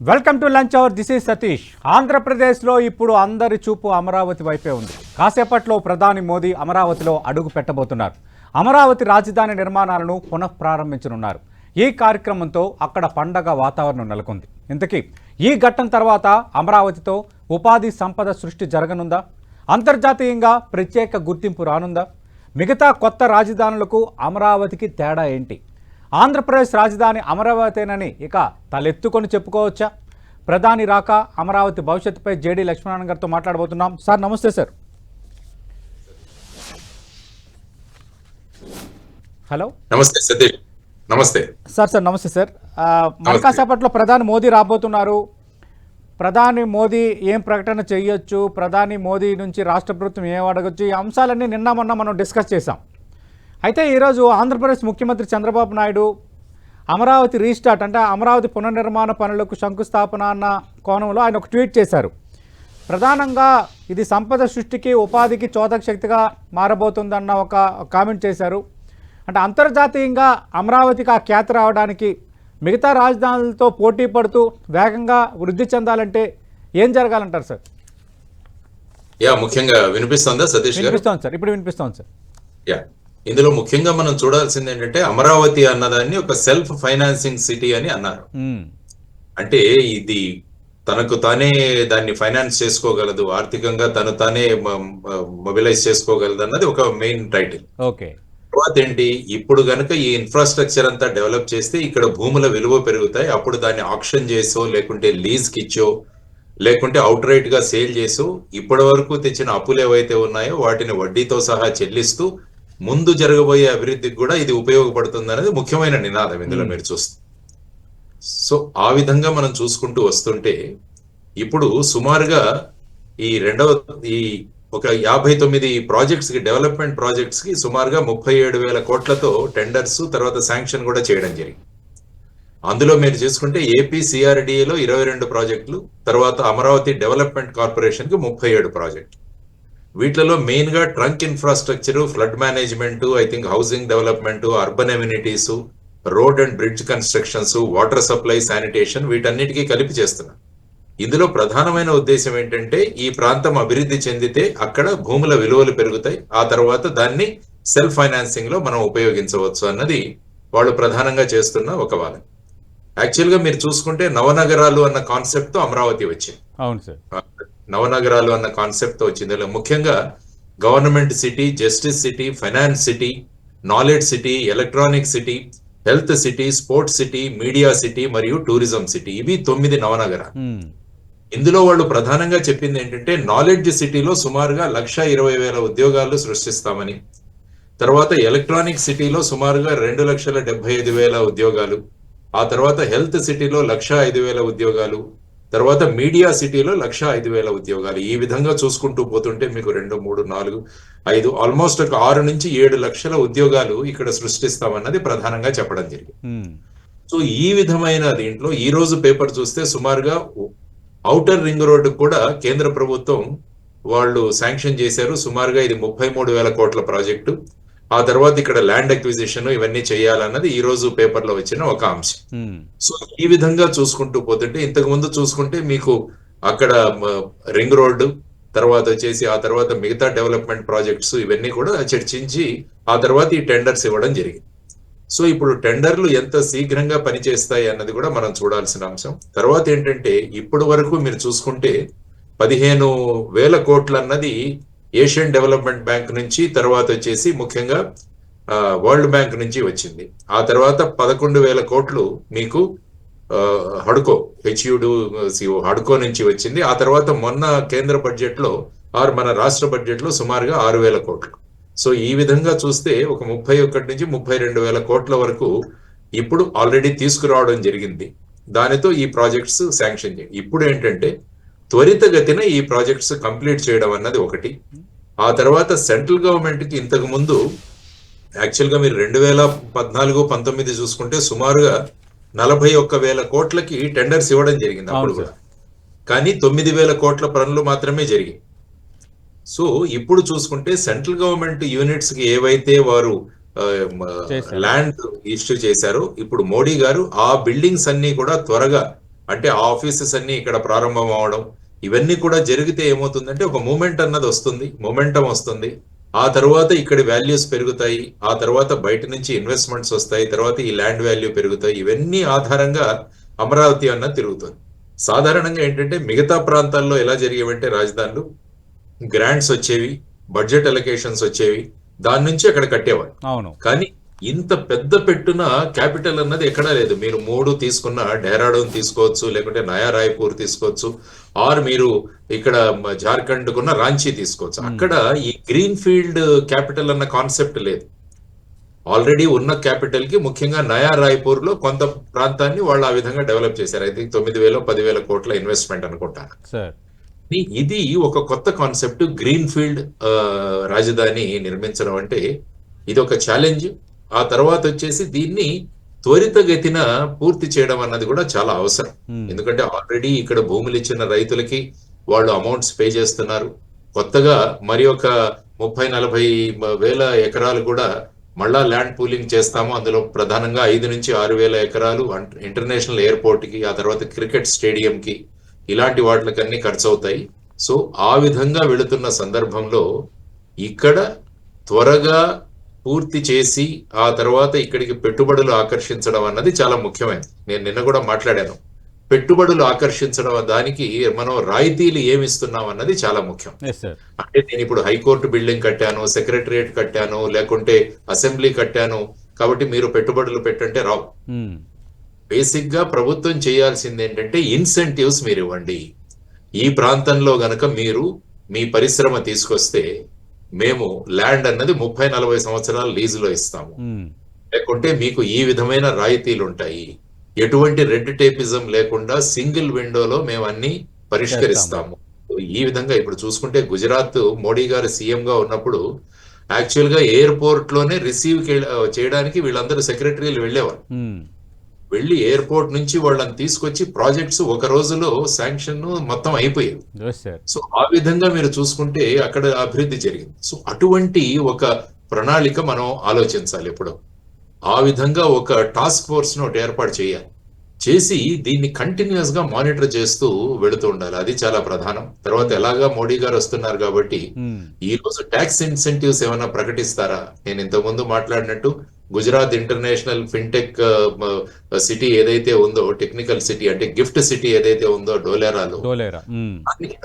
Welcome to lunch hour this is Satish. ఆంధ్రప్రదేశ్లో ఇప్పుడు అందరి చూపు అమరావతి వైపే ఉంది. కాసేపట్లో ప్రధాని మోదీ అమరావతిలో అడుగు పెట్టబోతున్నారు. అమరావతి రాజధాని నిర్మాణాలను పునఃప్రారంభించనున్నారు. ఈ కార్యక్రమంతో అక్కడ పండగ వాతావరణం నెలకొంది. ఇంతకీ ఈ ఘట్టం తర్వాత అమరావతితో ఉపాధి సంపద సృష్టి జరగనుందా? అంతర్జాతీయంగా ప్రత్యేక గుర్తింపు రానుందా? మిగతా కొత్త రాజధానులకు అమరావతికి తేడా ఏంటి? ఆంధ్రప్రదేశ్ రాజధాని అమరావతేనని ఇక తలెత్తుకొని చెప్పుకోవచ్చా? ప్రధాని రాక అమరావతి భవిష్యత్తుపై జేడీ లక్ష్మణ్ గారితో మాట్లాడబోతున్నాం. సార్ నమస్తే సార్. హలో. నమస్తే సతీష్. నమస్తే. సార్ సార్ నమస్తే సార్. మరి కాసేపట్లో ప్రధాని మోదీ రాబోతున్నారు. ప్రధాని మోదీ ఏం ప్రకటన చేయొచ్చు? ప్రధాని మోదీ నుంచి రాష్ట్ర ప్రభుత్వం ఏం అడగచ్చు? ఈ అంశాలన్నీ నిన్న మొన్న మనం డిస్కస్ చేసాం అయితే ఈరోజు ఆంధ్రప్రదేశ్ ముఖ్యమంత్రి చంద్రబాబు నాయుడు అమరావతి రీస్టార్ట్ అంటే అమరావతి పునర్నిర్మాణ పనులకు శంకుస్థాపన అన్న కోణంలో ఆయన ఒక ట్వీట్ చేశారు. ప్రధానంగా ఇది సంపద సృష్టికి ఉపాధికి చోదక శక్తిగా మారబోతుందన్న ఒక కామెంట్ చేశారు. అంటే అంతర్జాతీయంగా అమరావతికి ఆ ఖ్యాతి రావడానికి మిగతా రాజధానులతో పోటీ పడుతూ వేగంగా వృద్ధి చెందాలంటే ఏం జరగాలంటారు సార్? యా ముఖ్యంగా వినిపిస్తుందా సతీష్ గారు? వినిపిస్తోంది సార్. ఇప్పుడు వినిపిస్తోంది సార్. యా. ఇందులో ముఖ్యంగా మనం చూడాల్సింది ఏంటంటే అమరావతి అన్నదాన్ని ఒక సెల్ఫ్ ఫైనాన్సింగ్ సిటీ అని అన్నారు. అంటే ఇది తనకు తానే దాన్ని ఫైనాన్స్ చేసుకోగలదు ఆర్థికంగా తను తానే మొబిలైజ్ చేసుకోగలదు అన్నది ఒక మెయిన్ టైటిల్. ఓకే. తర్వాత ఏంటి? ఇప్పుడు గనుక ఈ ఇన్ఫ్రాస్ట్రక్చర్ అంతా డెవలప్ చేస్తే ఇక్కడ భూముల విలువ పెరుగుతాయి. అప్పుడు దాన్ని ఆక్షన్ చేసో లేకుంటే లీజ్ ఇచ్చో లేకుంటే అవుట్ రైట్గా సేల్ చేసో ఇప్పటి వరకు తెచ్చిన అప్పులు ఏవైతే ఉన్నాయో వాటిని వడ్డీతో సహా చెల్లిస్తూ ముందు జరగబోయే అభివృద్ధికి కూడా ఇది ఉపయోగపడుతుంది అనేది ముఖ్యమైన నినాదం ఇందులో మీరు చూస్తే. సో ఆ విధంగా మనం చూసుకుంటూ వస్తుంటే ఇప్పుడు సుమారుగా ఈ రెండవ ఈ ఒక యాభై తొమ్మిది ప్రాజెక్ట్స్కి డెవలప్మెంట్ ప్రాజెక్ట్స్కి సుమారుగా ముప్పై ఏడు వేల కోట్లతో టెండర్స్ తర్వాత శాంక్షన్ కూడా చేయడం జరిగింది. అందులో మీరు చూసుకుంటే ఏపీ సిఆర్డిఏలో ఇరవై రెండు ప్రాజెక్టులు తర్వాత అమరావతి డెవలప్మెంట్ కార్పొరేషన్కి ముప్పై ఏడు ప్రాజెక్టులు. వీటిలో మెయిన్గా trunk infrastructure flood management I think housing development urban amenities road and bridge constructions water supply sanitation వీటన్నిటికీ కలిపి చేస్తున్నారు ఇందులో ప్రధానమైన ఉద్దేశం ఏంటంటే ఈ ప్రాంతం అభివృద్ధి చెందితే అక్కడ భూముల విలువలు పెరుగుతాయి. ఆ తర్వాత దాన్ని సెల్ఫ్ ఫైనాన్సింగ్లో మనం ఉపయోగించవచ్చు అన్నది వాళ్ళు ప్రధానంగా చేస్తున్న ఒక వాదన. యాక్చువల్గా మీరు చూసుకుంటే నవనగరాలు అన్న కాన్సెప్ట్తో అమరావతి వచ్చింది. అవును సార్. నవనగరాలు అన్న కాన్సెప్ట్తో వచ్చింది. ఇలా ముఖ్యంగా government city justice city finance city knowledge city electronic city health city sports city media city మరియు టూరిజం సిటీ ఇవి తొమ్మిది నవనగరాలు. ఇందులో వాళ్ళు ప్రధానంగా చెప్పింది ఏంటంటే నాలెడ్జ్ సిటీలో సుమారుగా లక్ష ఇరవై వేల ఉద్యోగాలు సృష్టిస్తామని. తర్వాత ఎలక్ట్రానిక్ సిటీలో సుమారుగా రెండు లక్షల డెబ్బై ఐదు వేల ఉద్యోగాలు. ఆ తర్వాత హెల్త్ సిటీలో లక్ష ఐదు వేల ఉద్యోగాలు. తర్వాత మీడియా సిటీలో లక్ష ఐదు వేల ఉద్యోగాలు. ఈ విధంగా చూసుకుంటూ పోతుంటే మీకు రెండు మూడు నాలుగు ఐదు ఆల్మోస్ట్ ఒక ఆరు నుంచి ఏడు లక్షల ఉద్యోగాలు ఇక్కడ సృష్టిస్తామన్నది ప్రధానంగా చెప్పడం జరిగింది. సో ఈ విధమైన దీంట్లో ఈ రోజు పేపర్ చూస్తే సుమారుగా ఔటర్ రింగ్ రోడ్డు కూడా కేంద్ర ప్రభుత్వం వాళ్ళు శాంక్షన్ చేశారు. సుమారుగా ఇది ముప్పై మూడు వేల కోట్ల ప్రాజెక్టు. ఆ తర్వాత ఇక్కడ ల్యాండ్ అక్విజిషన్ ఇవన్నీ చేయాలన్నది ఈ రోజు పేపర్లో వచ్చిన ఒక అంశం. సో ఈ విధంగా చూసుకుంటూ పోతుంటే ఇంతకు ముందు చూసుకుంటే మీకు అక్కడ రింగ్ రోడ్డు తర్వాత వచ్చేసి ఆ తర్వాత మిగతా డెవలప్మెంట్ ప్రాజెక్ట్స్ ఇవన్నీ కూడా చర్చించి ఆ తర్వాత ఈ టెండర్స్ ఇవ్వడం జరిగింది. సో ఇప్పుడు టెండర్లు ఎంత శీఘ్రంగా పనిచేస్తాయి అన్నది కూడా మనం చూడాల్సిన అంశం. తర్వాత ఏంటంటే ఇప్పటి వరకు మీరు చూసుకుంటే పదిహేను వేల కోట్లు అన్నది ఏషియన్ డెవలప్మెంట్ బ్యాంక్ నుంచి తర్వాత వచ్చేసి ముఖ్యంగా వరల్డ్ బ్యాంక్ నుంచి వచ్చింది. ఆ తర్వాత పదకొండు వేల కోట్లు మీకు హడ్కో హెచ్యుడు సిఓ హడ్కో నుంచి వచ్చింది. ఆ తర్వాత మొన్న కేంద్ర బడ్జెట్లో ఆరు మన రాష్ట్ర బడ్జెట్లో సుమారుగా ఆరు వేల కోట్లు. సో ఈ విధంగా చూస్తే ఒక ముప్పై ఒకటి నుంచి ముప్పై రెండు వేల కోట్ల వరకు ఇప్పుడు ఆల్రెడీ తీసుకురావడం జరిగింది. దానితో ఈ ప్రాజెక్ట్స్ శాంక్షన్ చేయ. ఇప్పుడు ఏంటంటే త్వరితగతిన ఈ ప్రాజెక్ట్స్ కంప్లీట్ చేయడం అన్నది ఒకటి. ఆ తర్వాత సెంట్రల్ గవర్నమెంట్కి ఇంతకు ముందు యాక్చువల్గా మీరు రెండు వేల పద్నాలుగు పంతొమ్మిది చూసుకుంటే సుమారుగా నలభై ఒక్క వేల కోట్లకి టెండర్స్ ఇవ్వడం జరిగింది అప్పుడు కూడా. కానీ తొమ్మిది వేల కోట్ల పనులు మాత్రమే జరిగాయి. సో ఇప్పుడు చూసుకుంటే సెంట్రల్ గవర్నమెంట్ యూనిట్స్కి ఏవైతే వారు. ల్యాండ్ ఇష్యూ చేశారో ఇప్పుడు మోడీ గారు ఆ బిల్డింగ్స్ అన్ని కూడా త్వరగా అంటే ఆ ఆఫీసెస్ అన్ని ఇక్కడ ప్రారంభం అవడం ఇవన్నీ కూడా జరిగితే ఏమవుతుందంటే ఒక మూమెంట్ అన్నది వస్తుంది మొమెంటం వస్తుంది. ఆ తర్వాత ఇక్కడి వాల్యూస్ పెరుగుతాయి ఆ తర్వాత బయట నుంచి ఇన్వెస్ట్మెంట్స్ వస్తాయి తర్వాత ఈ ల్యాండ్ వాల్యూ పెరుగుతాయి. ఇవన్నీ ఆధారంగా అమరావతి అన్నది తిరుగుతుంది. సాధారణంగా ఏంటంటే మిగతా ప్రాంతాల్లో ఎలా జరిగేవంటే రాజధానులు గ్రాంట్స్ వచ్చేవి బడ్జెట్ అలొకేషన్స్ వచ్చేవి దాని నుంచి అక్కడ కట్టేవారు అవును. కానీ ఇంత పెద్ద పెట్టున క్యాపిటల్ అన్నది ఎక్కడా లేదు. మీరు మూడు తీసుకున్న డెహ్రాడూన్ తీసుకోవచ్చు లేకుంటే నయా రాయ్పూర్ తీసుకోవచ్చు ఆర్ మీరు ఇక్కడ జార్ఖండ్ కున్న రాంచీ తీసుకోవచ్చు. అక్కడ ఈ గ్రీన్ ఫీల్డ్ క్యాపిటల్ అన్న కాన్సెప్ట్ లేదు. ఆల్రెడీ ఉన్న క్యాపిటల్కి ముఖ్యంగా నయా రాయ్పూర్లో కొంత ప్రాంతాన్ని వాళ్ళు ఆ విధంగా డెవలప్ చేశారు. అయితే తొమ్మిది వేల పదివేల కోట్ల ఇన్వెస్ట్మెంట్ అనుకుంటాను. ఇది ఒక కొత్త కాన్సెప్ట్ గ్రీన్ ఫీల్డ్ రాజధాని నిర్మించడం అంటే ఇది ఒక ఛాలెంజ్. ఆ తర్వాత వచ్చేసి దీన్ని త్వరితగతిన పూర్తి చేయడం అన్నది కూడా చాలా అవసరం. Hmm. ఎందుకంటే ఆల్రెడీ ఇక్కడ భూములు ఇచ్చిన రైతులకి వాళ్ళు అమౌంట్స్ పే చేస్తున్నారు. కొత్తగా మరి ఒక ముప్పై నలభై వేల ఎకరాలు కూడా మళ్ళా ల్యాండ్ పూలింగ్ చేస్తాము. అందులో ప్రధానంగా ఐదు నుంచి ఆరు వేల ఎకరాలు ఇంటర్నేషనల్ ఎయిర్పోర్ట్కి ఆ తర్వాత క్రికెట్ స్టేడియం కి ఇలాంటి వాటికన్నీ ఖర్చు అవుతాయి సో ఆ విధంగా వెళుతున్న సందర్భంలో ఇక్కడ త్వరగా పూర్తి చేసి ఆ తర్వాత ఇక్కడికి పెట్టుబడులు ఆకర్షించడం అన్నది చాలా ముఖ్యమైనది. నేను నిన్న కూడా మాట్లాడాను. పెట్టుబడులు ఆకర్షించడం దానికి మనం రాయితీలు ఏమి ఇస్తున్నాం అన్నది చాలా ముఖ్యం. అంటే నేను ఇప్పుడు హైకోర్టు బిల్డింగ్ కట్టాను సెక్రటరియట్ కట్టాను లేకుంటే అసెంబ్లీ కట్టాను. కాబట్టి మీరు పెట్టుబడులు పెట్టంటే రావు. బేసిక్గా ప్రభుత్వం చేయాల్సింది ఏంటంటే ఇన్సెంటివ్స్ మీరు ఇవ్వండి. ఈ ప్రాంతంలో గనక మీరు మీ పరిశ్రమ తీసుకొస్తే మేము ల్యాండ్ అన్నది ముప్పై నలభై సంవత్సరాల లీజులో ఇస్తాము. లేకుంటే మీకు ఈ విధమైన రాయితీలు ఉంటాయి ఎటువంటి రెడ్ టేపిజం లేకుండా సింగిల్ విండోలో మేము అన్ని పరిష్కరిస్తాము. ఈ విధంగా ఇప్పుడు చూసుకుంటే గుజరాత్ మోడీ గారు సీఎం గా ఉన్నప్పుడు యాక్చువల్గా ఎయిర్పోర్ట్లోనే రిసీవ్ చేయడానికి వీళ్ళందరూ సెక్రటరీలు వెళ్ళేవారు వెళ్ళి ఎయిర్పోర్ట్ నుంచి వాళ్ళని తీసుకొచ్చి ప్రాజెక్ట్స్ ఒక రోజులో శాంక్షన్ మొత్తం సార్ సో ఆ విధంగా మీరు చూసుకుంటే అక్కడ అభివృద్ధి జరిగింది. సో అటువంటి ఒక ప్రణాళిక మనం ఆలోచించాలి ఎప్పుడు. ఆ విధంగా ఒక టాస్క్ ఫోర్స్ను ఒకటి ఏర్పాటు చేయాలి. చేసి దీన్ని కంటిన్యూస్గా మానిటర్ చేస్తూ వెళుతూ ఉండాలి. అది చాలా ప్రధానం. తర్వాత ఎలాగా మోడీ గారు వస్తున్నారు కాబట్టి ఈ రోజు ట్యాక్స్ ఇన్సెంటివ్స్ ఏమైనా ప్రకటిస్తారా? నేను ఇంతకు ముందు మాట్లాడినట్టు గుజరాత్ ఇంటర్నేషనల్ ఫిన్టెక్ సిటీ ఏదైతే ఉందో టెక్నికల్ సిటీ అంటే గిఫ్ట్ సిటీ ఏదైతే ఉందో డోలేరాలో డోలేరా?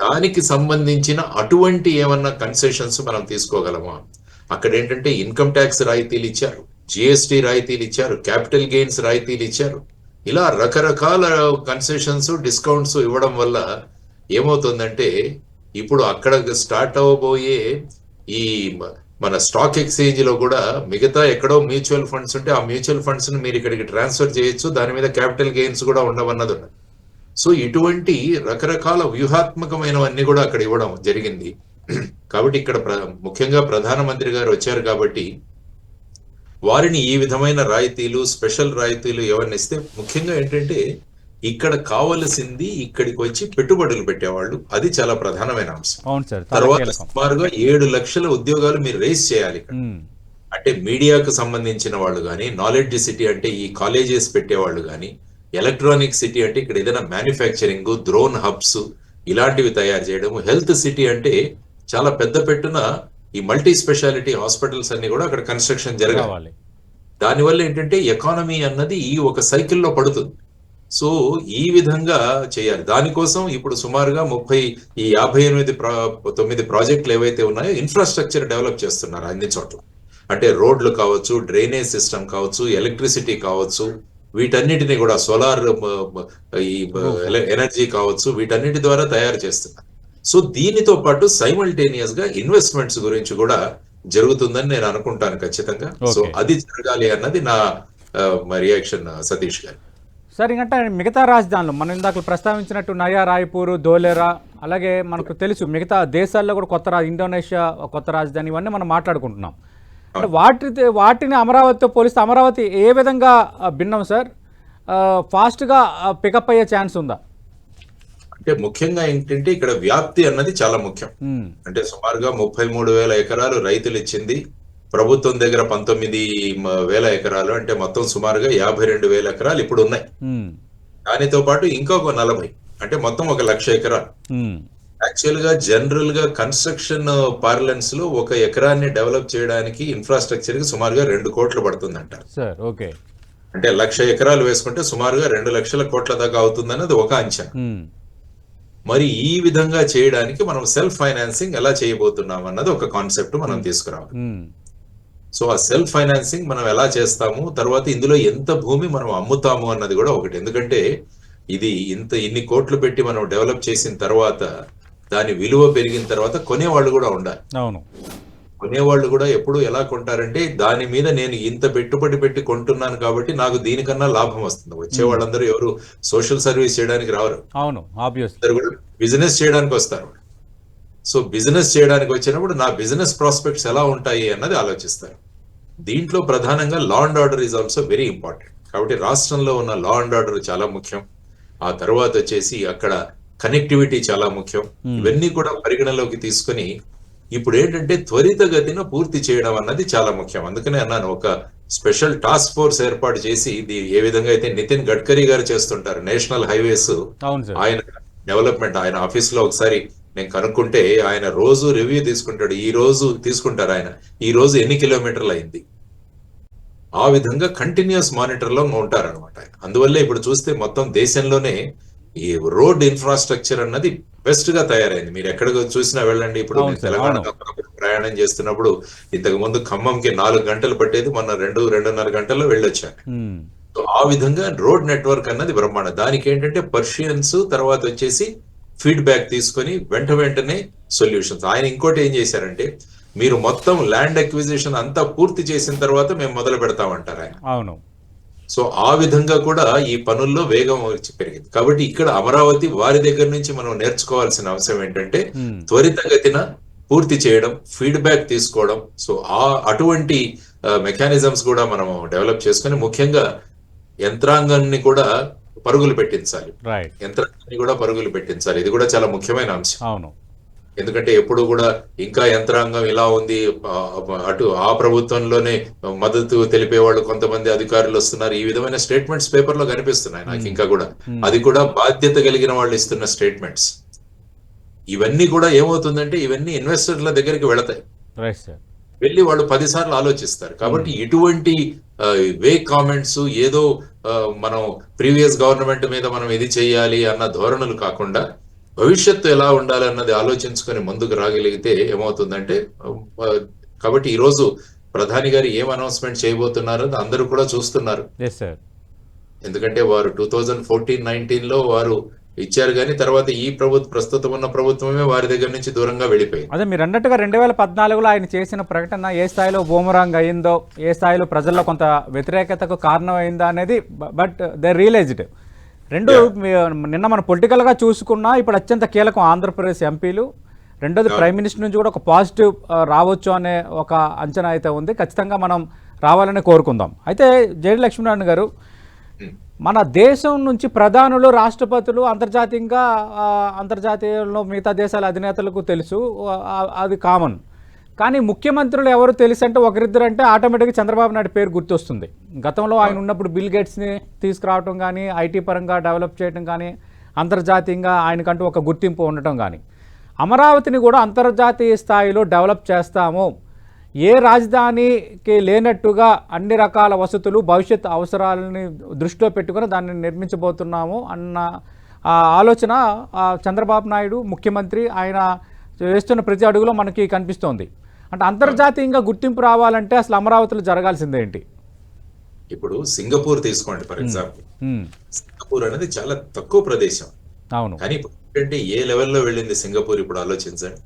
దానికి- సంబంధించిన అటువంటి ఏమన్నా కన్సెషన్స్ మనం తీసుకోగలమా? అక్కడ ఏంటంటే ఇన్కమ్ ట్యాక్స్ రాయితీలు ఇచ్చారు జిఎస్టి రాయితీలు ఇచ్చారు క్యాపిటల్ గెయిన్స్ రాయితీలు ఇచ్చారు. ఇలా రకరకాల కన్సెషన్స్ డిస్కౌంట్స్ ఇవ్వడం వల్ల ఏమవుతుందంటే ఇప్పుడు అక్కడ స్టార్ట్ అవ్వబోయే ఈ మన స్టాక్ ఎక్స్చేంజ్లో కూడా మిగతా ఎక్కడో మ్యూచువల్ ఫండ్స్ ఉంటే ఆ మ్యూచువల్ ఫండ్స్ని మీరు ఇక్కడికి ట్రాన్స్ఫర్ చేయొచ్చు. దాని మీద క్యాపిటల్ గెయిన్స్ కూడా ఉండవన్నది ఉన్నది. సో ఇటువంటి రకరకాల వ్యూహాత్మకమైనవన్నీ కూడా అక్కడ ఇవ్వడం జరిగింది. కాబట్టి ఇక్కడ ప్ర- ముఖ్యంగా ప్రధానమంత్రి గారు వచ్చారు కాబట్టి వారిని ఈ విధమైన రాయితీలు స్పెషల్ రాయితీలు ఎవరిని ఇస్తే ముఖ్యంగా ఏంటంటే ఇక్కడ కావలసింది ఇక్కడికి వచ్చి పెట్టుబడులు పెట్టేవాళ్ళు. అది చాలా ప్రధానమైన అంశం. తర్వాత సుమారుగా ఏడు లక్షల ఉద్యోగాలు మీరు రేస్ చేయాలి అంటే మీడియాకు సంబంధించిన వాళ్ళు కానీ నాలెడ్జ్ సిటీ అంటే ఈ కాలేజెస్ పెట్టేవాళ్ళు కానీ ఎలక్ట్రానిక్ సిటీ అంటే ఇక్కడ ఏదైనా మ్యానుఫ్యాక్చరింగ్ డ్రోన్ హబ్స్ ఇలాంటివి తయారు చేయడం హెల్త్ సిటీ అంటే చాలా పెద్ద పెట్టున ఈ మల్టీ స్పెషాలిటీ హాస్పిటల్స్ అన్ని కూడా అక్కడ కన్స్ట్రక్షన్ జరగాలి. దానివల్ల ఏంటంటే ఎకానమీ అన్నది ఈ ఒక సైకిల్లో పడుతుంది. సో ఈ విధంగా చేయాలి. దానికోసం ఇప్పుడు సుమారుగా ముప్పై ఈ యాభై ఎనిమిది ప్రా- తొమ్మిది ప్రాజెక్టులు ఏవైతే ఉన్నాయో ఇన్ఫ్రాస్ట్రక్చర్ డెవలప్ చేస్తున్నారు అన్ని చోట్ల. అంటే రోడ్లు కావచ్చు డ్రైనేజ్ సిస్టమ్ కావచ్చు ఎలక్ట్రిసిటీ కావచ్చు వీటన్నిటిని కూడా సోలార్ ఈ ఎనర్జీ కావచ్చు వీటన్నిటి ద్వారా తయారు చేస్తున్నారు. సో దీనితో పాటు సైమల్టేనియస్గా ఇన్వెస్ట్మెంట్స్ గురించి కూడా జరుగుతుందని నేను అనుకుంటాను ఖచ్చితంగా. సో. అది జరగాలి అన్నది నా రియాక్షన్ సతీష్ గారు. సార్ ఇంకంటే మిగతా రాజధానులు మనం ఇందాక ప్రస్తావించినట్టు నయా రాయ్పూర్ దోలేరా అలాగే మనకు తెలుసు మిగతా దేశాల్లో కూడా కొత్త రా ఇండోనేషియా కొత్త రాజధాని ఇవన్నీ మనం మాట్లాడుకుంటున్నాం. అంటే వాటి వాటిని అమరావతితో పోలిస్తే అమరావతి ఏ విధంగా భిన్నం సార్? ఫాస్ట్గా పికప్ అయ్యే ఛాన్స్ ఉందా? అంటే ముఖ్యంగా ఏంటంటే ఇక్కడ వ్యాప్తి అన్నది చాలా ముఖ్యం. అంటే సుమారుగా ముప్పై మూడు వేల ఎకరాలు రైతులు ఇచ్చింది. ప్రభుత్వం దగ్గర పంతొమ్మిది వేల ఎకరాలు అంటే మొత్తం సుమారుగా యాభై రెండు వేల ఎకరాలు ఇప్పుడు ఉన్నాయి దానితో పాటు ఇంకొక నలభై అంటే మొత్తం ఒక లక్ష ఎకరాలు. యాక్చువల్గా జనరల్గా కన్స్ట్రక్షన్ పార్లెన్స్లో ఒక ఎకరాన్ని డెవలప్ చేయడానికి ఇన్ఫ్రాస్ట్రక్చర్కి సుమారుగా రెండు కోట్లు పడుతుందంట. ఓకే. అంటే లక్ష ఎకరాలు వేసుకుంటే సుమారుగా రెండు లక్షల కోట్ల దాకా అవుతుందన్నది ఒక అంచనా. మరి ఈ విధంగా చేయడానికి మనం సెల్ఫ్ ఫైనాన్సింగ్ ఎలా చేయబోతున్నాం అన్నది ఒక కాన్సెప్ట్ మనం తీసుకురావాలి. సో ఆ సెల్ఫ్ ఫైనాన్సింగ్ మనం ఎలా చేస్తాము తర్వాత ఇందులో ఎంత భూమి మనం అమ్ముతాము అన్నది కూడా ఒకటి. ఎందుకంటే ఇది ఇంత ఇన్ని కోట్లు పెట్టి మనం డెవలప్ చేసిన తర్వాత దాని విలువ పెరిగిన తర్వాత కొనేవాళ్ళు కూడా ఉండాలి. అవును. కొనేవాళ్ళు కూడా ఎప్పుడు ఎలా కొంటారంటే దాని మీద నేను ఇంత పెట్టుబడి పెట్టి కొంటున్నాను కాబట్టి నాకు దీనికన్నా లాభం వస్తుంది. వచ్చే వాళ్ళందరూ ఎవరు సోషల్ సర్వీస్ చేయడానికి రావరు అవును కూడా బిజినెస్ చేయడానికి వస్తారు. సో బిజినెస్ చేయడానికి వచ్చినప్పుడు నా బిజినెస్ ప్రాస్పెక్ట్స్ ఎలా ఉంటాయి అన్నది ఆలోచిస్తారు. దీంట్లో ప్రధానంగా law and order is also very important కాబట్టి రాష్ట్రంలో ఉన్న లా అండ్ ఆర్డర్ చాలా ముఖ్యం. ఆ తర్వాత వచ్చేసి అక్కడ కనెక్టివిటీ చాలా ముఖ్యం. ఇవన్నీ కూడా పరిగణలోకి తీసుకొని ఇప్పుడు ఏంటంటే త్వరితగతిన పూర్తి చేయడం అన్నది చాలా ముఖ్యం. అందుకనే అన్నాను ఒక స్పెషల్ టాస్క్ ఫోర్స్ ఏర్పాటు చేసి ఇది ఏ విధంగా అయితే నితిన్ గడ్కరీ గారు చేస్తుంటారు నేషనల్ హైవేస్ ఆయన డెవలప్మెంట్ ఆయన ఆఫీస్లో ఒకసారి నేను కనుక్కుంటే ఆయన రోజు రివ్యూ తీసుకుంటాడు. ఈ రోజు తీసుకుంటారు ఆయన. ఈ రోజు ఎన్ని కిలోమీటర్లు అయింది? ఆ విధంగా కంటిన్యూస్ మానిటర్లో ఉంటారు అనమాట అందువల్లే ఇప్పుడు చూస్తే మొత్తం దేశంలోనే ఈ రోడ్ ఇన్ఫ్రాస్ట్రక్చర్ అన్నది బెస్ట్గా తయారైంది. మీరు ఎక్కడికి చూసినా వెళ్ళండి. ఇప్పుడు తెలంగాణ ప్రయాణం చేస్తున్నప్పుడు ఇంతకు ముందు ఖమ్మంకి నాలుగు గంటలు పట్టేది మొన్న రెండు రెండున్నర గంటల్లో వెళ్ళొచ్చాను. ఆ విధంగా రోడ్ నెట్వర్క్ అన్నది బ్రహ్మాండం. దానికి ఏంటంటే పర్షియన్స్ తర్వాత వచ్చేసి ఫీడ్బ్యాక్ తీసుకొని వెంట వెంటనే సొల్యూషన్స్ ఆయన ఇంకోటి ఏం చేశారంటే మీరు మొత్తం ల్యాండ్ అక్విజిషన్ అంతా పూర్తి చేసిన తర్వాత మేము మొదలు పెడతామంటారు ఆయన. అవును. సో ఆ విధంగా కూడా ఈ పనుల్లో వేగం వచ్చి పెరిగింది. కాబట్టి ఇక్కడ అమరావతి వారి దగ్గర నుంచి మనం నేర్చుకోవాల్సిన అంశం ఏంటంటే త్వరితగతిన పూర్తి చేయడం ఫీడ్బ్యాక్ తీసుకోవడం. సో ఆ అటువంటి మెకానిజమ్స్ కూడా మనం డెవలప్ చేసుకొని ముఖ్యంగా యంత్రాంగాన్ని కూడా పరుగులు పెట్టించాలి. యంత్రాంగాన్ని కూడా పరుగులు పెట్టించాలి. ఇది కూడా చాలా ముఖ్యమైన అంశం. అవును. ఎందుకంటే ఎప్పుడు కూడా ఇంకా యంత్రాంగం ఇలా ఉంది. అటు ఆ ప్రభుత్వంలోనే మద్దతు తెలిపే వాళ్ళు కొంతమంది అధికారులు వస్తున్నారు. ఈ విధమైన స్టేట్మెంట్స్ పేపర్లో కనిపిస్తున్నాయి నాకు ఇంకా కూడా. అది కూడా బాధ్యత కలిగిన వాళ్ళు ఇస్తున్న స్టేట్మెంట్స్. ఇవన్నీ కూడా ఏమవుతుందంటే ఇవన్నీ ఇన్వెస్టర్ల దగ్గరికి వెళతాయి. వెళ్ళి వాళ్ళు పదిసార్లు ఆలోచిస్తారు. కాబట్టి ఇటువంటి వే కామెంట్స్ ఏదో మనం ప్రీవియస్ గవర్నమెంట్ మీద మనం ఇది చేయాలి అన్న ధోరణులు కాకుండా భవిష్యత్తు ఎలా ఉండాలి అన్నది ఆలోచించుకొని ముందుకు రాగలిగితే ఏమవుతుందంటే కాబట్టి ఈ రోజు ప్రధాని గారు ఏం అనౌన్స్మెంట్ చేయబోతున్నారో అందరూ కూడా చూస్తున్నారు. ఎందుకంటే వారు టూ థౌజండ్ ఫోర్టీన్ నైన్టీన్లో వారు ఇచ్చారు కానీ తర్వాత ఈ ప్రభుత్వం ప్రస్తుతం ఉన్న ప్రభుత్వమే వారి దగ్గర నుంచి దూరంగా వెళ్ళిపోయింది. అదే మీరు అన్నట్టుగా రెండు వేల పద్నాలుగులో ఆయన చేసిన ప్రకటన ఏ స్థాయిలో బూమరాంగ్ అయిందో ఏ స్థాయిలో ప్రజల్లో కొంత వ్యతిరేకతకు కారణం అయిందో అనేది బట్ దే రియలైజ్డ్. రెండు నిన్న మన పొలిటికల్గా చూసుకున్నా ఇప్పుడు అత్యంత కీలకం ఆంధ్రప్రదేశ్ ఎంపీలు. రెండోది ప్రైమ్ మినిస్టర్ నుంచి కూడా ఒక పాజిటివ్ రావచ్చు అనే ఒక అంచనా అయితే ఉంది. ఖచ్చితంగా మనం రావాలని కోరుకుందాం. అయితే జేడి లక్ష్మీనారాయణ గారు మన దేశం నుంచి ప్రధానులు రాష్ట్రపతులు అంతర్జాతీయంగా అంతర్జాతీయంలో మిగతా దేశాల అధినేతలకు తెలుసు అది కామన్. కానీ ముఖ్యమంత్రులు ఎవరు తెలిసి అంటే ఒకరిద్దరు అంటే ఆటోమేటిక్గా చంద్రబాబు నాయుడు పేరు గుర్తొస్తుంది. గతంలో ఆయన ఉన్నప్పుడు బిల్ గేట్స్ని తీసుకురావటం కానీ ఐటీ పరంగా డెవలప్ చేయడం కానీ అంతర్జాతీయంగా ఆయనకంటూ ఒక గుర్తింపు ఉండటం కానీ. అమరావతిని కూడా అంతర్జాతీయ స్థాయిలో డెవలప్ చేస్తాము. ఏ రాజధానికి లేనట్టుగా అన్ని రకాల వసతులు భవిష్యత్ అవసరాలని దృష్టిలో పెట్టుకుని దాన్ని నిర్మించబోతున్నాము అన్న ఆలోచన చంద్రబాబు నాయుడు ముఖ్యమంత్రి ఆయన వేస్తున్న ప్రతి అడుగులో మనకి కనిపిస్తోంది. అంటే అంతర్జాతీయంగా గుర్తింపు రావాలంటే అసలు అమరావతిలో జరగాల్సిందేంటి ఇప్పుడు సింగపూర్ తీసుకోండి ఫర్ ఎగ్జాంపుల్. సింగపూర్ అనేది చాలా తక్కువ ప్రదేశం. అవును. కానీ ఇప్పుడు ఏంటంటే ఏ లెవెల్లో వెళ్ళింది సింగపూర్ ఇప్పుడు ఆలోచించండి.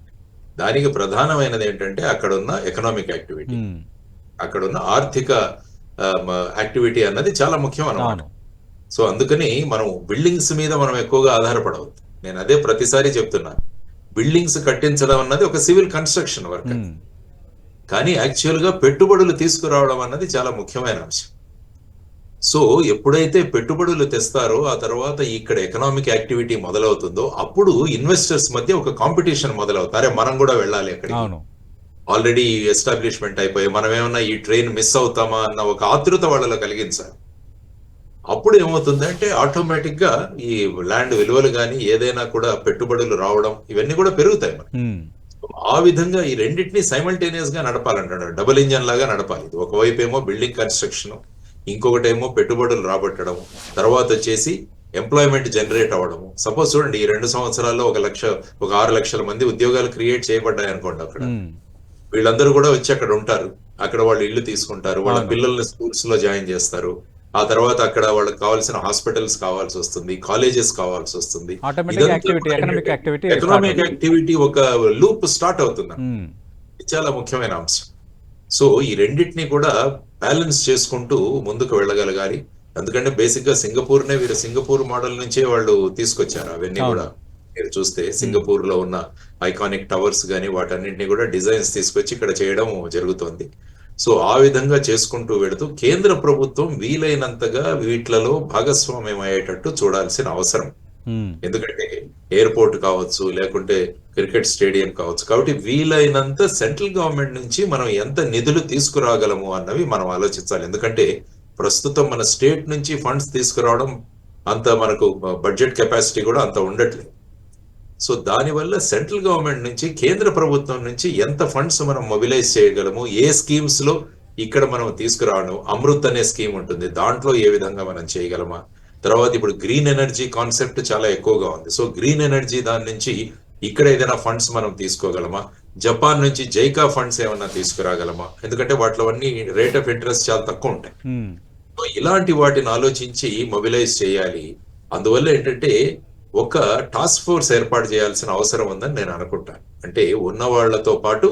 దానికి ప్రధానమైనది ఏంటంటే అక్కడ ఉన్న ఎకనామిక్ యాక్టివిటీ అక్కడ ఉన్న ఆర్థిక యాక్టివిటీ అన్నది చాలా ముఖ్యం అన్నమాట. అవును. సో అందుకని మనం బిల్డింగ్స్ మీద మనం ఎక్కువగా ఆధారపడవద్దు. నేను అదే ప్రతిసారి చెప్తున్నాను బిల్డింగ్స్ కట్టించడం అన్నది ఒక సివిల్ కన్స్ట్రక్షన్ వర్క్. కానీ యాక్చువల్గా పెట్టుబడులు తీసుకురావడం అన్నది చాలా ముఖ్యమైన అంశం. సో ఎప్పుడైతే పెట్టుబడులు తెస్తారో ఆ తర్వాత ఇక్కడ ఎకనామిక్ యాక్టివిటీ మొదలవుతుందో అప్పుడు ఇన్వెస్టర్స్ మధ్య ఒక కాంపిటీషన్ మొదలవుతారే. మనం కూడా వెళ్ళాలి అక్కడికి. అవును. ఆల్రెడీ ఎస్టాబ్లిష్మెంట్ అయిపోయి మనం ఏమన్నా ఈ ట్రైన్ మిస్ అవుతామా అన్న ఒక ఆతృత వాళ్ళలో కలిగించాలి. అప్పుడు ఏమవుతుందంటే ఆటోమేటిక్గా ఈ ల్యాండ్ విలువలు కానీ ఏదైనా కూడా పెట్టుబడులు రావడం ఇవన్నీ కూడా పెరుగుతాయి ఆ విధంగా ఈ రెండింటిని సైమల్టేనియస్గా నడపాలంటున్నాడు డబుల్ ఇంజన్ లాగా నడపాలి. ఇది ఒకవైపు ఏమో బిల్డింగ్ కన్స్ట్రక్షన్ ఇంకొకటి ఏమో పెట్టుబడులు రాబట్టడం తర్వాత వచ్చేసి ఎంప్లాయ్మెంట్ జనరేట్ అవ్వడము. సపోజ్ చూడండి ఈ రెండు సంవత్సరాల్లో ఒక లక్ష ఒక ఆరు లక్షల మంది ఉద్యోగాలు క్రియేట్ చేయబడ్డాయి అనుకోండి అక్కడ. వీళ్ళందరూ కూడా వచ్చి అక్కడ ఉంటారు. అక్కడ వాళ్ళు ఇల్లు తీసుకుంటారు. వాళ్ళ. పిల్లల్ని స్కూల్స్లో జాయిన్ చేస్తారు. ఆ తర్వాత అక్కడ వాళ్ళకి కావాల్సిన హాస్పిటల్స్ కావాల్సి వస్తుంది కాలేజెస్ కావాల్సి వస్తుంది. ఎకనామిక్ యాక్టివిటీ ఒక లూప్ స్టార్ట్ అవుతుంది. ఇది చాలా ముఖ్యమైన అంశం. సో ఈ రెండింటిని కూడా బ్యాలెన్స్ చేసుకుంటూ ముందుకు వెళ్ళగలగాలి. ఎందుకంటే బేసిక్గా సింగపూర్ నే వీరు సింగపూర్ మోడల్ నుంచే వాళ్ళు తీసుకొచ్చారు. అవన్నీ అవును. కూడా మీరు చూస్తే సింగపూర్లో ఉన్న ఐకానిక్ టవర్స్ గానీ వాటన్నింటినీ కూడా డిజైన్స్ తీసుకొచ్చి ఇక్కడ చేయడం జరుగుతోంది. సో ఆ విధంగా చేసుకుంటూ వెళుతూ కేంద్ర ప్రభుత్వం వీలైనంతగా వీటిలలో భాగస్వామ్యం అయ్యేటట్టు చూడాల్సిన అవసరం. ఎందుకంటే ఎయిర్పోర్ట్ కావచ్చు లేకుంటే క్రికెట్ స్టేడియం కావచ్చు. కాబట్టి వీలైనంత సెంట్రల్ గవర్నమెంట్ నుంచి మనం ఎంత నిధులు తీసుకురాగలము అన్నవి మనం ఆలోచించాలి. ఎందుకంటే ప్రస్తుతం మన స్టేట్ నుంచి ఫండ్స్ తీసుకురావడం అంత మనకు బడ్జెట్ కెపాసిటీ కూడా అంత ఉండట్లేదు. సో దానివల్ల సెంట్రల్ గవర్నమెంట్ నుంచి కేంద్ర ప్రభుత్వం నుంచి ఎంత ఫండ్స్ మనం మొబిలైజ్ చేయగలము ఏ స్కీమ్స్లో ఇక్కడ మనం తీసుకురావడం అమృత్ అనే స్కీమ్ ఉంటుంది దాంట్లో ఏ విధంగా మనం చేయగలమా? తర్వాత ఇప్పుడు గ్రీన్ ఎనర్జీ కాన్సెప్ట్ చాలా ఎక్కువగా ఉంది. సో గ్రీన్ ఎనర్జీ దాని నుంచి ఇక్కడ ఏదైనా ఫండ్స్ మనం తీసుకోగలమా? జపాన్ నుంచి జైకా ఫండ్స్ ఏమన్నా తీసుకురాగలమా? ఎందుకంటే వాటిలో అన్ని రేట్ ఆఫ్ ఇంట్రెస్ట్ చాలా తక్కువ ఉంటాయి. సో ఇలాంటి వాటిని ఆలోచించి మొబిలైజ్ చేయాలి. అందువల్ల ఏంటంటే ఒక టాస్క్ ఫోర్స్ ఏర్పాటు చేయాల్సిన అవసరం ఉందని నేను అనుకుంటాను. అంటే ఉన్న వాళ్ళతో పాటు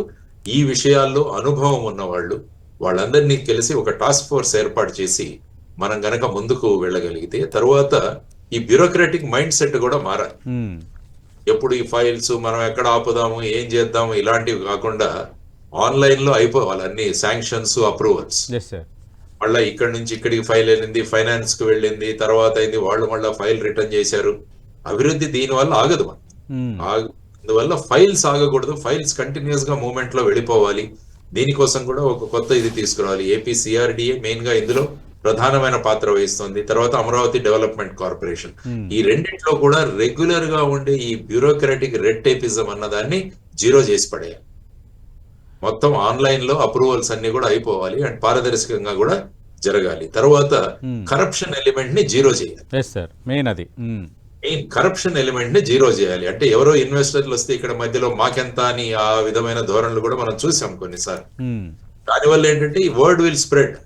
ఈ విషయాల్లో అనుభవం ఉన్న వాళ్ళు వాళ్ళందరినీ కలిసి ఒక టాస్క్ ఫోర్స్ ఏర్పాటు చేసి మనం గనక ముందుకు వెళ్ళగలిగితే తర్వాత ఈ బ్యూరోక్రాటిక్ మైండ్ సెట్ కూడా మారాలి. ఎప్పుడు ఈ ఫైల్స్ మనం ఎక్కడ ఆపుదాము ఏం చేద్దాము ఇలాంటివి కాకుండా ఆన్లైన్లో అయిపోవాలి అన్ని శాంక్షన్స్ అప్రూవల్స్. మళ్ళీ ఇక్కడ నుంచి ఇక్కడికి ఫైల్ వెళ్ళింది ఫైనాన్స్కు వెళ్ళింది తర్వాత అయింది వాళ్ళు మళ్ళీ ఫైల్ రిటర్న్ చేశారు. అభివృద్ధి దీని వల్ల ఆగదు మనం అందువల్ల ఫైల్స్ ఆగకూడదు. ఫైల్స్ కంటిన్యూస్గా మూవ్మెంట్లో వెళ్ళిపోవాలి. దీనికోసం కూడా ఒక కొత్త ఇది తీసుకురావాలి. ఏపీ సిఆర్డిఏ మెయిన్గా ఇందులో ప్రధానమైన పాత్ర వహిస్తుంది. తర్వాత అమరావతి డెవలప్మెంట్ కార్పొరేషన్. ఈ రెండిట్లో కూడా రెగ్యులర్గా ఉండే ఈ బ్యూరోక్రాటిక్ రెడ్ టేపిజం అన్నదాన్ని జీరో చేసి పడేయాలి. మొత్తం ఆన్లైన్లో అప్రూవల్స్ అన్ని కూడా అయిపోవాలి అండ్ పారదర్శకంగా కూడా జరగాలి. తర్వాత. కరప్షన్ ఎలిమెంట్ని జీరో చేయాలి. మెయిన్ అది. మెయిన్ కరప్షన్ ఎలిమెంట్ని జీరో చేయాలి. అంటే ఎవరో ఇన్వెస్టర్లు వస్తే ఇక్కడ మధ్యలో మాకెంత అని ఆ విధమైన ధోరణులు కూడా మనం చూసాం కొన్నిసార్లు. ఉమ్, దానివల్ల ఏంటంటే ఈ వర్డ్ విల్ స్ప్రెడ్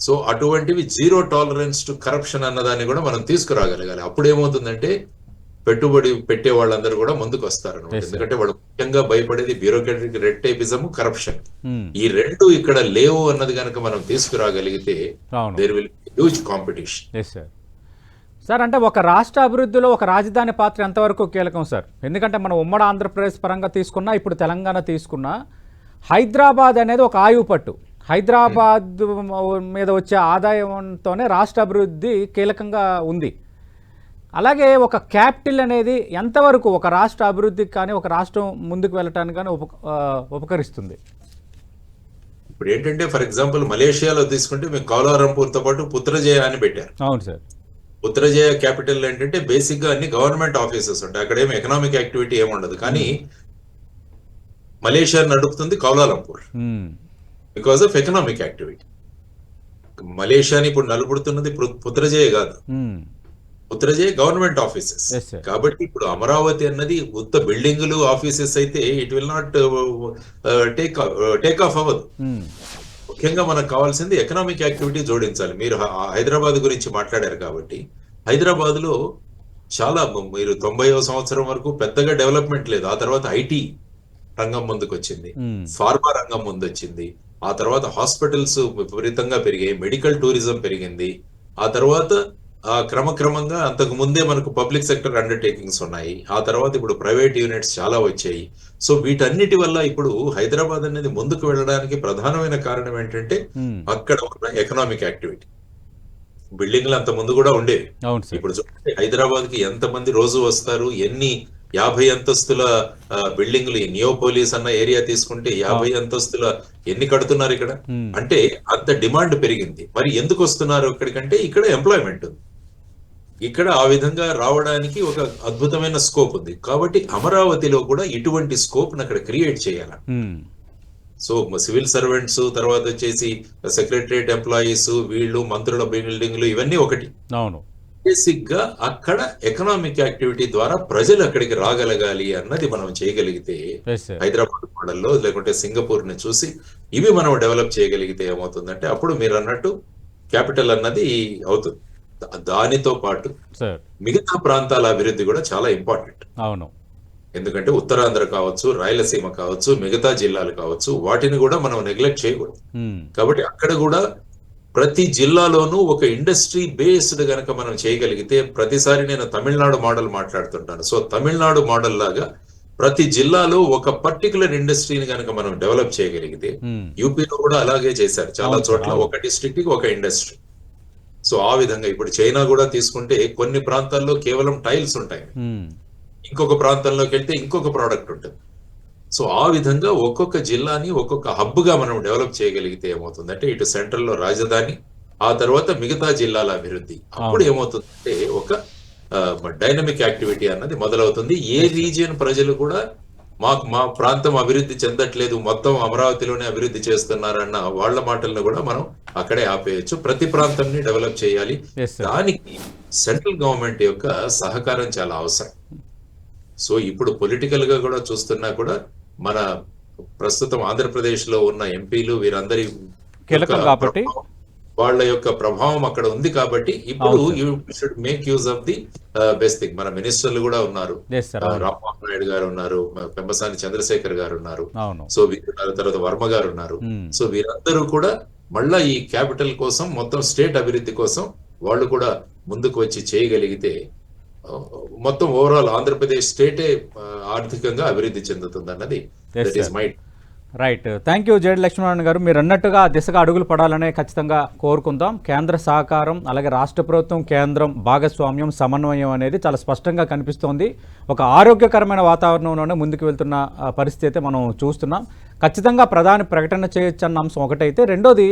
సో అటువంటివి జీరో టాలరెన్స్ టు కరప్షన్ అన్నదాన్ని కూడా మనం తీసుకురాగలగాలి. అప్పుడు ఏమవుతుందంటే పెట్టుబడి పెట్టే వాళ్ళందరూ కూడా ముందుకు వస్తారు. ఎందుకంటే వాళ్ళు ముఖ్యంగా భయపడేది బ్యూరోక్రటిక్ రెడ్ టైపిజం కరప్షన్ ఈ రెండు ఇక్కడ లేవు అన్నది కనుక మనం తీసుకురాగలిగితే there will huge competition sir అంటే ఒక రాష్ట్ర అభివృద్ధిలో ఒక రాజధాని పాత్ర ఎంతవరకు కీలకం సార్? ఎందుకంటే మనం ఉమ్మడి ఆంధ్రప్రదేశ్ పరంగా తీసుకున్నా ఇప్పుడు తెలంగాణ తీసుకున్నా హైదరాబాద్ అనేది ఒక ఆయువు పట్టు. హైదరాబాద్ మీద వచ్చే ఆదాయంతోనే రాష్ట్ర అభివృద్ధి కీలకంగా ఉంది. అలాగే ఒక క్యాపిటల్ అనేది ఎంతవరకు ఒక రాష్ట్ర అభివృద్ధికి కానీ ఒక రాష్ట్రం ముందుకు వెళ్ళటానికి కానీ ఉప ఉపకరిస్తుంది? ఇప్పుడు ఏంటంటే ఫర్ ఎగ్జాంపుల్ మలేషియాలో తీసుకుంటే మేము కౌలాలంపూర్తో పాటు పుత్రజయ అని పెట్టారు. అవును సార్. పుత్రజయ క్యాపిటల్ ఏంటంటే బేసిక్గా అన్ని గవర్నమెంట్ ఆఫీసెస్ ఉంటాయి. అక్కడ ఏమి ఎకనామిక్ యాక్టివిటీ ఏమి ఉండదు. కానీ మలేషియా నడుపుతుంది Kuala Lumpur. Because of economic activity మలేషియాని ఇప్పుడు నలుపుడుతున్నది పుత్రజయ కాదు. Putrajaya government offices. కాబట్టి ఇప్పుడు అమరావతి అన్నది ఉత్త బిల్డింగులు ఆఫీసెస్ అయితే it will not take take off అవ్వదు. ముఖ్యంగా మనకు కావాల్సింది ఎకనామిక్ యాక్టివిటీ జోడించాలి. మీరు హైదరాబాద్ గురించి మాట్లాడారు కాబట్టి. హైదరాబాద్లో చాలా మీరు తొంభైవ సంవత్సరం వరకు పెద్దగా డెవలప్మెంట్ లేదు. ఆ తర్వాత ఐటీ రంగం ముందుకు వచ్చింది ఫార్మా రంగం ముందు వచ్చింది ఆ తర్వాత హాస్పిటల్స్ విపరీతంగా పెరిగాయి. మెడికల్ టూరిజం పెరిగింది. ఆ తర్వాత క్రమక్రమంగా అంతకు ముందే మనకు పబ్లిక్ సెక్టర్ అండర్టేకింగ్స్ ఉన్నాయి. ఆ తర్వాత ఇప్పుడు ప్రైవేట్ యూనిట్స్ చాలా వచ్చాయి. సో వీటన్నిటి వల్ల ఇప్పుడు హైదరాబాద్ అనేది ముందుకు వెళ్ళడానికి ప్రధానమైన కారణం ఏంటంటే అక్కడ ఉన్న ఎకనామిక్ యాక్టివిటీ బిల్డింగ్లు అంత ముందు కూడా ఉండేవి. ఇప్పుడు చూడండి హైదరాబాద్కి ఎంత మంది రోజు వస్తారు? ఎన్ని యాభై అంతస్తుల బిల్డింగ్లు ఈ నియోపోలిస్ అన్న ఏరియా తీసుకుంటే యాభై అంతస్తుల ఎన్ని కడుతున్నారు ఇక్కడ. అంటే అంత డిమాండ్ పెరిగింది. మరి ఎందుకు వస్తున్నారు ఇక్కడికంటే? ఇక్కడ ఎంప్లాయ్మెంట్ ఉంది. ఇక్కడ ఆ విధంగా రావడానికి ఒక అద్భుతమైన స్కోప్ ఉంది. కాబట్టి అమరావతిలో కూడా ఇటువంటి స్కోప్ అక్కడ క్రియేట్ చేయాలి? సో సివిల్ సర్వెంట్స్ తర్వాత వచ్చేసి సెక్రటరియట్ ఎంప్లాయీస్ వీళ్ళు మంత్రుల బిల్డింగ్లు ఇవన్నీ ఒకటి. అవును. బేసిక్గా అక్కడ ఎకనామిక్ యాక్టివిటీ ద్వారా ప్రజలు అక్కడికి రాగలగాలి అన్నది మనం చేయగలిగితే హైదరాబాద్ మోడల్లో లేకుంటే సింగపూర్ని చూసి ఇవి మనం డెవలప్ చేయగలిగితే ఏమవుతుందంటే అప్పుడు మీరు అన్నట్టు క్యాపిటల్ అన్నది అవుతుంది. దానితో పాటు మిగతా ప్రాంతాల అభివృద్ధి కూడా చాలా ఇంపార్టెంట్. అవును. ఎందుకంటే ఉత్తరాంధ్ర కావచ్చు రాయలసీమ కావచ్చు మిగతా జిల్లాలు కావచ్చు వాటిని కూడా మనం నెగ్లెక్ట్ చేయకూడదు. కాబట్టి అక్కడ కూడా ప్రతి జిల్లాలోనూ ఒక ఇండస్ట్రీ బేస్డ్ గనక మనం చేయగలిగితే ప్రతిసారి నేను తమిళనాడు మోడల్ మాట్లాడుతుంటాను. సో తమిళనాడు మోడల్ లాగా ప్రతి జిల్లాలో ఒక పర్టికులర్ ఇండస్ట్రీని గనక మనం డెవలప్ చేయగలిగితే యూపీలో కూడా అలాగే చేశారు. చాలా చోట్ల. ఒక డిస్ట్రిక్ట్కి ఒక ఇండస్ట్రీ సో ఆ విధంగా ఇప్పుడు చైనా కూడా తీసుకుంటే కొన్ని ప్రాంతాల్లో కేవలం టైల్స్ ఉంటాయి. ఇంకొక ప్రాంతంలోకి వెళ్తే ఇంకొక ప్రోడక్ట్ ఉంటుంది. సో ఆ విధంగా ఒక్కొక్క జిల్లాని ఒక్కొక్క హబ్గా మనం డెవలప్ చేయగలిగితే ఏమవుతుందంటే ఇటు సెంట్రల్లో రాజధాని ఆ తర్వాత మిగతా జిల్లాల అభివృద్ధి. అప్పుడు ఏమవుతుందంటే ఒక డైనమిక్ యాక్టివిటీ అన్నది మొదలవుతుంది. ఏ రీజియన్ ప్రజలు కూడా మాకు మా ప్రాంతం అభివృద్ధి చెందట్లేదు మొత్తం అమరావతిలోనే అభివృద్ధి చేస్తున్నారన్న వాళ్ళ మాటలను కూడా మనం అక్కడే ఆపేయచ్చు. ప్రతి ప్రాంతాన్ని డెవలప్ చేయాలి. దానికి సెంట్రల్ గవర్నమెంట్ యొక్క సహకారం చాలా అవసరం. సో ఇప్పుడు పొలిటికల్గా కూడా చూస్తున్నా కూడా మన ప్రస్తుతం ఆంధ్రప్రదేశ్లో ఉన్న ఎంపీలు వీరందరి కీలకం కాబట్టి. వాళ్ళ యొక్క ప్రభావం అక్కడ ఉంది కాబట్టి ఇప్పుడు you should make use of the best thing మన మినిస్టర్లు కూడా ఉన్నారు. రామ్మోహన్ నాయుడు గారు ఉన్నారు పెంబసాని చంద్రశేఖర్ గారు ఉన్నారు. సో వీరు తర్వాత వర్మ గారు ఉన్నారు. ఉమ్, సో వీరందరూ కూడా మళ్ళా ఈ క్యాపిటల్ కోసం మొత్తం స్టేట్ అభివృద్ధి కోసం వాళ్ళు కూడా ముందుకు వచ్చి చేయగలిగితే మొత్తం ఓవరాల్ ఆంధ్రప్రదేశ్ స్టేటే ఆర్థికంగా అభివృద్ధి చెందుతుంది అన్నది that is sir. My right thank you JD Lakshminarayana గారు. మీరు అన్నట్టుగా దిశగా అడుగులు పడాలనే ఖచ్చితంగా కోరుకుందాం. కేంద్ర సహకారం అలాగే రాష్ట్ర ప్రభుత్వం కేంద్రం భాగస్వామ్యం సమన్వయం అనేది చాలా స్పష్టంగా కనిపిస్తోంది. ఒక ఆరోగ్యకరమైన వాతావరణంలోనే ముందుకు వెళ్తున్న పరిస్థితి అయితే మనం చూస్తున్నాం. ఖచ్చితంగా ప్రధాని ప్రకటన చేయొచ్చు అన్న అంశం ఒకటైతే రెండోది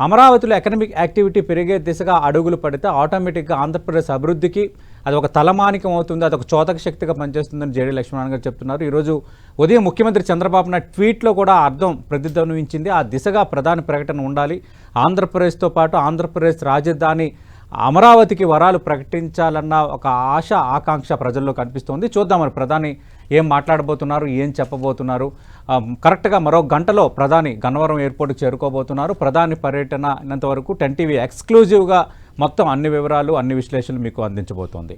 అమరావతిలో ఎకనమిక్ యాక్టివిటీ పెరిగే దిశగా అడుగులు పడితే ఆటోమేటిక్గా ఆంధ్రప్రదేశ్ అభివృద్ధికి అది ఒక తలమానికం అవుతుంది అది ఒక చోదక శక్తిగా పనిచేస్తుందని జేడీ లక్ష్మణ్ గారు చెప్తున్నారు. ఈరోజు ఉదయం ముఖ్యమంత్రి చంద్రబాబు నాయుడు ట్వీట్లో కూడా అర్థం ప్రతిధ్వనించింది. ఆ దిశగా ప్రధాని ప్రకటన ఉండాలి. ఆంధ్రప్రదేశ్తో పాటు ఆంధ్రప్రదేశ్ రాజధాని అమరావతికి వరాలు ప్రకటించాలన్న ఒక ఆశ ఆకాంక్ష ప్రజల్లో కనిపిస్తోంది. చూద్దాం మరి ప్రధాని ఏం మాట్లాడబోతున్నారు ఏం చెప్పబోతున్నారు. కరెక్ట్గా మరో గంటలో ప్రధాని గన్నవరం ఎయిర్పోర్ట్కి చేరుకోబోతున్నారు. ప్రధాని పర్యటన అయినంతవరకు టెన్ టీవీ ఎక్స్క్లూజివ్గా మొత్తం అన్ని వివరాలు అన్ని విశ్లేషణలు మీకు అందించబోతోంది.